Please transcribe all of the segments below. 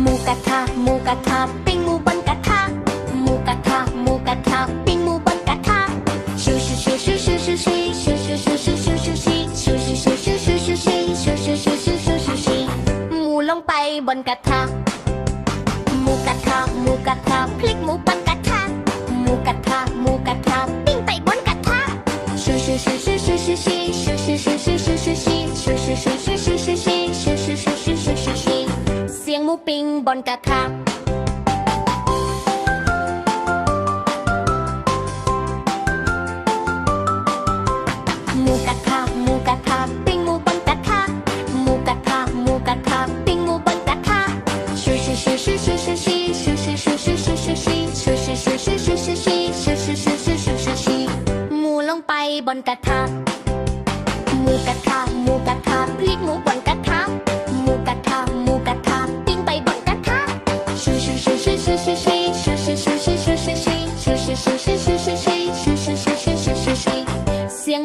หมูกระทะหมูกระทะปิ้งหมูบนกระทะหมูกระทะหมูกระทะปิ้งหมูบนกระทะชูชูชูชูชูชูชีชูชูชูชูชูชูชีชูชูชูชูชูชูชีชูชูชูชูชูชูชีหมูลงไปบนกระทะหมูกระทะหมูกระทะพลิกหมูบนกระทะหมูกระทะหมูกระทะปิ้งไปบนกระทะชูชูชูชูชูชูชีชูชูชูชูชูชูชีชูชูชูชููปิ้งบนกระทะหมูกระทะหมูกระทะปิงหมูบนกระทะหมูกระทะหมูกระทะปิงหมูบนกระทะชูชีชูชีชูชีชีชูชีชูชีชูชีชีชูชีชูชีชูชีชีชูชีชูชีชูหมูลงไปบนกระทะหมูกระทะหมูกระทะ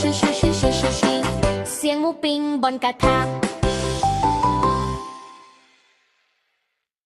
ชิชิชิชิชิชิเสียงหมูปิ้งบนกระทะ